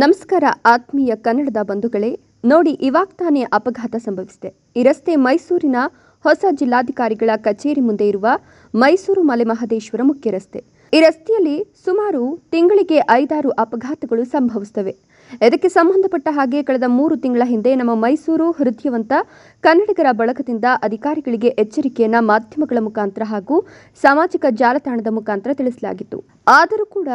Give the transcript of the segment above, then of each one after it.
ನಮಸ್ಕಾರ, ಆತ್ಮೀಯ ಕನ್ನಡದ ಬಂಧುಗಳೇ. ನೋಡಿ, ಇವಾಗ ತಾನೇ ಅಪಘಾತ ಸಂಭವಿಸಿದೆ. ಈ ರಸ್ತೆ ಮೈಸೂರಿನ ಹೊಸ ಜಿಲ್ಲಾಧಿಕಾರಿಗಳ ಕಚೇರಿ ಮುಂದೆ ಇರುವ ಮೈಸೂರು ಮಲೆ ಮಹದೇಶ್ವರ ಮುಖ್ಯ ರಸ್ತೆ. ಈ ರಸ್ತೆಯಲ್ಲಿ ಸುಮಾರು ತಿಂಗಳಿಗೆ ಐದಾರು ಅಪಘಾತಗಳು ಸಂಭವಿಸುತ್ತವೆ. ಇದಕ್ಕೆ ಸಂಬಂಧಪಟ್ಟ ಹಾಗೆ ಕಳೆದ ಮೂರು ತಿಂಗಳ ಹಿಂದೆ ನಮ್ಮ ಮೈಸೂರು ಹೃದಯವಂತ ಕನ್ನಡಿಗರ ಬಳಗದಿಂದ ಅಧಿಕಾರಿಗಳಿಗೆ ಎಚ್ಚರಿಕೆಯನ್ನು ಮಾಧ್ಯಮಗಳ ಮುಖಾಂತರ ಹಾಗೂ ಸಾಮಾಜಿಕ ಜಾಲತಾಣದ ಮುಖಾಂತರ ತಿಳಿಸಲಾಗಿತ್ತು. ಆದರೂ ಕೂಡ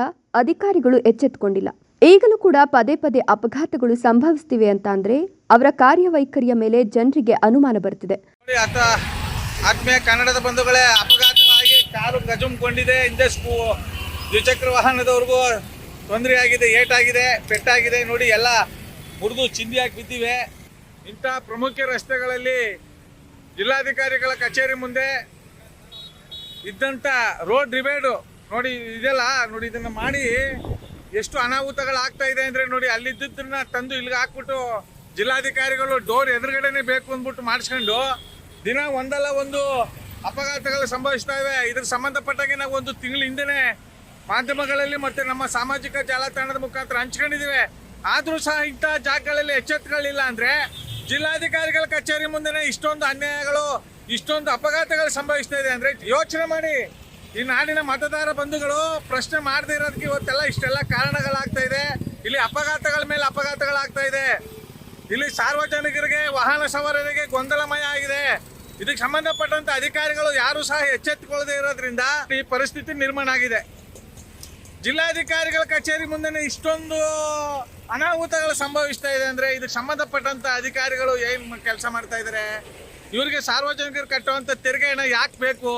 ಅಧಿಕಾರಿಗಳು ಎಚ್ಚೆತ್ತುಕೊಂಡಿಲ್ಲ. ಈಗಲೂ ಕೂಡ ಪದೇ ಪದೇ ಅಪಘಾತಗಳು ಸಂಭವಿಸ್ತಿವೆ ಅಂತ ಅಂದ್ರೆ ಅವರ ಕಾರ್ಯವೈಖರಿಯ ಮೇಲೆ ಜನರಿಗೆ ಅನುಮಾನ ಬರ್ತಿದೆ. ಆತ್ಮೀಯ ಕನ್ನಡದ ಬಂಧುಗಳೇ, ಅಪಘಾತವಾಗಿ ಕಾರು ಗಜುಮ್ಕೊಂಡಿದೆ ಹಿಂದೆ ದ್ವಿಚಕ್ರ ವಾಹನದವ್ರಿಗೂ ತೊಂದರೆ ಆಗಿದೆ ಏಟಾಗಿದೆ, ಪೆಟ್ಟಾಗಿದೆ. ನೋಡಿ, ಎಲ್ಲ ಮುರಿದು ಚಿಂದಿಯಾಗಿ ಬಿದ್ದಿವೆ. ಇಂಥ ಪ್ರಮುಖ ರಸ್ತೆಗಳಲ್ಲಿ ಜಿಲ್ಲಾಧಿಕಾರಿಗಳ ಕಚೇರಿ ಮುಂದೆ ಇದ್ದಂಥ ರೋಡ್ ಡಿವೈಡು ನೋಡಿ, ಇದೆಲ್ಲ, ನೋಡಿ, ಇದನ್ನು ಮಾಡಿ ಎಷ್ಟು ಅನಾಹುತಗಳಾಗ್ತಾ ಇದೆ ಅಂದರೆ ನೋಡಿ ಅಲ್ಲಿದ್ದನ್ನ ತಂದು ಇಲ್ಲಿಗೆ ಹಾಕ್ಬಿಟ್ಟು ಜಿಲ್ಲಾಧಿಕಾರಿಗಳು ಡೋರ್ ಎದುರುಗಡೆನೆ ಬೇಕು ಅಂದ್ಬಿಟ್ಟು ಮಾಡಿಸ್ಕೊಂಡು ದಿನ ಒಂದಲ್ಲ ಒಂದು ಅಪಘಾತಗಳು ಸಂಭವಿಸ್ತಾ ಇವೆ. ಇದ್ರ ಸಂಬಂಧಪಟ್ಟಾಗೆ ನಾವು ಒಂದು ತಿಂಗಳ ಹಿಂದೆನೆ ಮಾಧ್ಯಮಗಳಲ್ಲಿ ಮತ್ತೆ ನಮ್ಮ ಸಾಮಾಜಿಕ ಜಾಲತಾಣದ ಮುಖಾಂತರ ಹಂಚ್ಕೊಂಡಿದ್ದೀವಿ. ಆದರೂ ಸಹ ಇಂಥ ಜಾಗಗಳಲ್ಲಿ ಎಚ್ಚೆತ್ತುಗಳಿಲ್ಲ ಅಂದರೆ ಜಿಲ್ಲಾಧಿಕಾರಿಗಳ ಕಚೇರಿ ಮುಂದೆನೆ ಇಷ್ಟೊಂದು ಅನ್ಯಾಯಗಳು, ಇಷ್ಟೊಂದು ಅಪಘಾತಗಳು ಸಂಭವಿಸ್ತಾ ಇದೆ ಅಂದರೆ ಯೋಚನೆ ಮಾಡಿ. ಈ ನಾಡಿನ ಮತದಾರ ಬಂಧುಗಳು ಪ್ರಶ್ನೆ ಮಾಡದೇ ಇರೋದಕ್ಕೆ ಇವತ್ತೆಲ್ಲ ಇಷ್ಟೆಲ್ಲ ಕಾರಣಗಳಾಗ್ತಾ ಇದೆ. ಇಲ್ಲಿ ಅಪಘಾತಗಳ ಮೇಲೆ ಅಪಘಾತಗಳಾಗ್ತಾ ಇದೆ. ಇಲ್ಲಿ ಸಾರ್ವಜನಿಕರಿಗೆ ವಾಹನ ಸವಾರರಿಗೆ ಗೊಂದಲಮಯ ಆಗಿದೆ. ಇದಕ್ಕೆ ಸಂಬಂಧಪಟ್ಟಂತ ಅಧಿಕಾರಿಗಳು ಯಾರು ಸಹ ಎಚ್ಚೆತ್ತುಕೊಳ್ಳದೆ ಇರೋದ್ರಿಂದ ಈ ಪರಿಸ್ಥಿತಿ ನಿರ್ಮಾಣ ಆಗಿದೆ. ಜಿಲ್ಲಾಧಿಕಾರಿಗಳ ಕಚೇರಿ ಮುಂದೆ ಇಷ್ಟೊಂದು ಅನಾಹುತಗಳು ಸಂಭವಿಸ್ತಾ ಇದೆ ಅಂದ್ರೆ ಇದಕ್ಕೆ ಸಂಬಂಧಪಟ್ಟಂತ ಅಧಿಕಾರಿಗಳು ಏನ್ ಕೆಲಸ ಮಾಡ್ತಾ ಇದಾರೆ? ಇವರಿಗೆ ಸಾರ್ವಜನಿಕರು ಕಟ್ಟುವಂತ ತೆರಿಗೆ ಹಣ ಯಾಕೆ ಬೇಕು?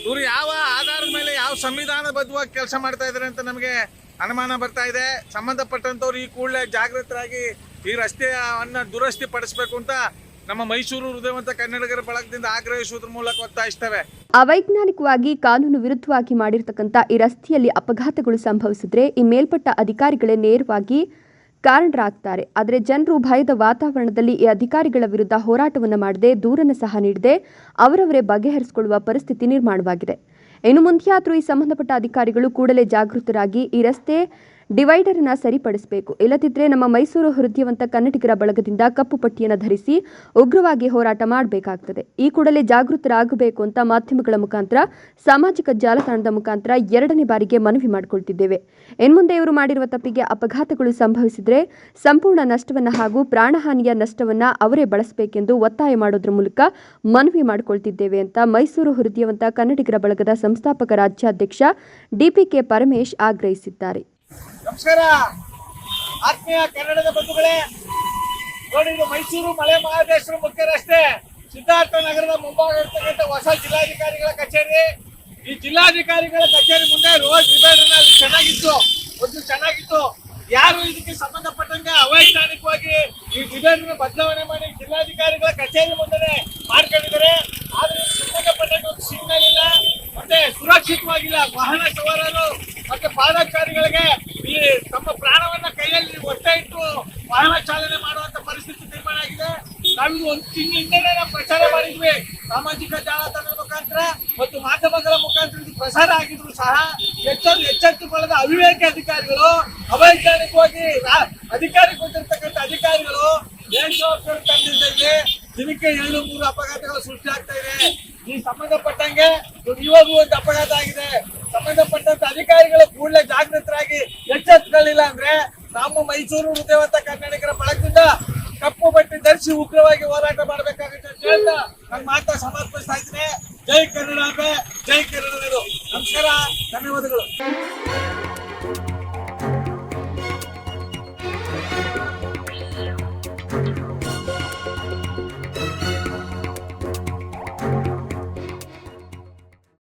ಇವರು ಯಾವ ಆಧಾರದ ಮೇಲೆ ಯಾವ ಸಂವಿಧಾನಬದ್ಧವಾಗಿ ಕೆಲಸ ಮಾಡ್ತಾ ಇದಾರೆ ಅಂತ ನಮಗೆ ಅನುಮಾನ ಬರ್ತಾ ಇದೆ. ಸಂಬಂಧಪಟ್ಟಂತವ್ರು ಈ ಕೂಡಲೇ ಜಾಗೃತರಾಗಿ ಈ ರಸ್ತೆಯನ್ನ ದುರಸ್ತಿ ಪಡಿಸಬೇಕು ಅಂತ ನಮ್ಮ ಮೈಸೂರು ಹೃದಯವಂತ ಕನ್ನಡಿಗರ ಬಳಗದಿಂದ ಆಗ್ರಹಿಸುವುದ್ರ ಮೂಲಕ ಒತ್ತಾಯಿಸ್ತೇವೆ. ಅವೈಜ್ಞಾನಿಕವಾಗಿ ಕಾನೂನು ವಿರುದ್ಧವಾಗಿ ಮಾಡಿರ್ತಕ್ಕಂಥ ಈ ರಸ್ತೆಯಲ್ಲಿ ಅಪಘಾತಗಳು ಸಂಭವಿಸಿದ್ರೆ ಈ ಮೇಲ್ಪಟ್ಟ ಅಧಿಕಾರಿಗಳೇ ನೇರವಾಗಿ ಕಾರಣರಾಗ್ತಾರೆ. ಆದರೆ ಜನರು ಭಯದ ವಾತಾವರಣದಲ್ಲಿ ಈ ಅಧಿಕಾರಿಗಳ ವಿರುದ್ಧ ಹೋರಾಟವನ್ನು ಮಾಡದೆ ದೂರನ್ನು ಸಹ ನೀಡದೆ ಅವರವರೇ ಬಗೆಹರಿಸಿಕೊಳ್ಳುವ ಪರಿಸ್ಥಿತಿ ನಿರ್ಮಾಣವಾಗಿದೆ. ಇನ್ನು ಮುಂದೆಯಾದರೂ ಈ ಸಂಬಂಧಪಟ್ಟ ಅಧಿಕಾರಿಗಳು ಕೂಡಲೇ ಜಾಗೃತರಾಗಿ ಈ ರಸ್ತೆ ಡಿವೈಡರ್ ಅನ್ನ ಸರಿಪಡಿಸಬೇಕು. ಇಲ್ಲದಿದ್ದರೆ ನಮ್ಮ ಮೈಸೂರು ಹೃದಯವಂತ ಕನ್ನಡಿಗರ ಬಳಗದಿಂದ ಕಪ್ಪು ಪಟ್ಟಿಯನ್ನು ಧರಿಸಿ ಉಗ್ರವಾಗಿ ಹೋರಾಟ ಮಾಡಬೇಕಾಗ್ತದೆ. ಈ ಕೂಡಲೇ ಜಾಗೃತರಾಗಬೇಕು ಅಂತ ಮಾಧ್ಯಮಗಳ ಮುಖಾಂತರ, ಸಾಮಾಜಿಕ ಜಾಲತಾಣದ ಮುಖಾಂತರ ಎರಡನೇ ಬಾರಿಗೆ ಮನವಿ ಮಾಡಿಕೊಳ್ತಿದ್ದೇವೆ. ಇನ್ಮುಂದೆ ಇವರು ಮಾಡಿರುವ ತಪ್ಪಿಗೆ ಅಪಘಾತಗಳು ಸಂಭವಿಸಿದರೆ ಸಂಪೂರ್ಣ ನಷ್ಟವನ್ನು ಹಾಗೂ ಪ್ರಾಣಹಾನಿಯ ನಷ್ಟವನ್ನು ಅವರೇ ಬಳಸಬೇಕೆಂದು ಒತ್ತಾಯ ಮಾಡೋದ್ರ ಮೂಲಕ ಮನವಿ ಮಾಡಿಕೊಳ್ತಿದ್ದೇವೆ ಅಂತ ಮೈಸೂರು ಹೃದಯವಂತ ಕನ್ನಡಿಗರ ಬಳಗದ ಸಂಸ್ಥಾಪಕ ರಾಜ್ಯಾಧ್ಯಕ್ಷ ಡಿಪಿಕೆ ಪರಮೇಶ್ ಆಗ್ರಹಿಸಿದ್ದಾರೆ. ನಮಸ್ಕಾರ. ಆತ್ಮೀಯ ಕನ್ನಡದ ಬಂಧುಗಳೇ ನೋಡಿ ಇದು ಮೈಸೂರು ಮಲೆ ಮಹಾದೇಶ್ವರ ಮುಖ್ಯ ರಸ್ತೆ, ಸಿದ್ಧಾರ್ಥ ನಗರದ ಮುಂಭಾಗ ಇರ್ತಕ್ಕಂಥ ಹೊಸ ಜಿಲ್ಲಾಧಿಕಾರಿಗಳ ಕಚೇರಿ. ಈ ಜಿಲ್ಲಾಧಿಕಾರಿಗಳ ಕಚೇರಿ ಮುಂದೆ ರೋಡ್ ಡಿವೈಡರ್ನ ಚೆನ್ನಾಗಿತ್ತು, ಒಂದು ಚೆನ್ನಾಗಿತ್ತು. ಯಾರು ಇದಕ್ಕೆ ಸಂಬಂಧಪಟ್ಟಂಗೆ ಅವೈಜ್ಞಾನಿಕವಾಗಿ ಈ ಡಿವೈಡರ್ನ ಬದಲಾವಣೆ ಮಾಡಿ ಜಿಲ್ಲಾಧಿಕಾರಿಗಳ ಕಚೇರಿ ಮುಂದೆ ಮಾಡ್ಕೊಂಡಿದ್ದಾರೆ. ಆದ್ರೆ ಸಂಬಂಧಪಟ್ಟಂತೆ ಒಂದು ಸಿಗ್ನಲ್ ಇಲ್ಲ, ಮತ್ತೆ ಸುರಕ್ಷಿತವಾಗಿಲ್ಲ. ವಾಹನ ಸವಾರರು ಮತ್ತೆ ಪಾದಚಾರಿಗಳಿಗೆ ಈ ತಮ್ಮ ಪ್ರಾಣವನ್ನ ಕೈಯಲ್ಲಿ ಒತ್ತೆ ಇಟ್ಟು ವಾಹನ ಚಾಲನೆ ಮಾಡುವಂತ ಪರಿಸ್ಥಿತಿ ನಿರ್ಮಾಣ ಆಗಿದೆ ನಾವಿದು ಒಂದು ತಿಂಗಳಿಂದಲೇ ನಾವು ಪ್ರಚಾರ ಮಾಡಿದ್ವಿ. ಸಾಮಾಜಿಕ ಜಾಲತಾಣದ ಮುಖಾಂತರ ಮತ್ತು ಮಾಧ್ಯಮಗಳ ಮುಖಾಂತರ ಪ್ರಸಾರ ಆಗಿದ್ರು ಸಹ. ಎಚ್ಚೆತ್ತು ಎಚ್ಚೆತ್ತುಕೊಳ್ಳದ ಅವಿವೇಕ ಅಧಿಕಾರಿಗಳು, ಅವೈಜ್ಞಾನಿಕವಾಗಿ ಅಧಿಕಾರಿ ಕೊಟ್ಟಿರ್ತಕ್ಕಂಥ ಅಧಿಕಾರಿಗಳು ತಂಡದಲ್ಲಿ ದಿನಕ್ಕೆ ಏಳು ಮೂರು ಅಪಘಾತಗಳು ಸೃಷ್ಟಿ ಆಗ್ತಾ ಇದೆ. ಈ ಸಂಬಂಧಪಟ್ಟಂಗೆ ಇವಾಗ ಒಂದು ಅಪಘಾತ ಆಗಿದೆ. ಸಂಬಂಧಪಟ್ಟಂತ ಅಧಿಕಾರಿಗಳು ಕೂಡಲೇ ಜಾಗೃತರಾಗಿ ಎಚ್ಚೆತ್ತುಗಳಿಲ್ಲ ಅಂದ್ರೆ, ನಮ್ಮ ಮೈಸೂರು ಹೃದಯವಂತ ಕನ್ನಡಿಗರ ಬಳಗದಿಂದ ಕಪ್ಪು ಬಟ್ಟೆ ಧರಿಸಿ ಉಗ್ರವಾಗಿ ಹೋರಾಟ ಮಾಡಬೇಕಾಗುತ್ತೆ ಅಂತ ಹೇಳ್ತಾ ನನ್ನ ಮಾತಾ ಸಮರ್ಪಿಸ್ತಾ ಇದ್ದೀನಿ. ಜೈ ಕನ್ನಡ ಜೈ ಕನ್ನಡ ನಮಸ್ಕಾರ, ಧನ್ಯವಾದಗಳು.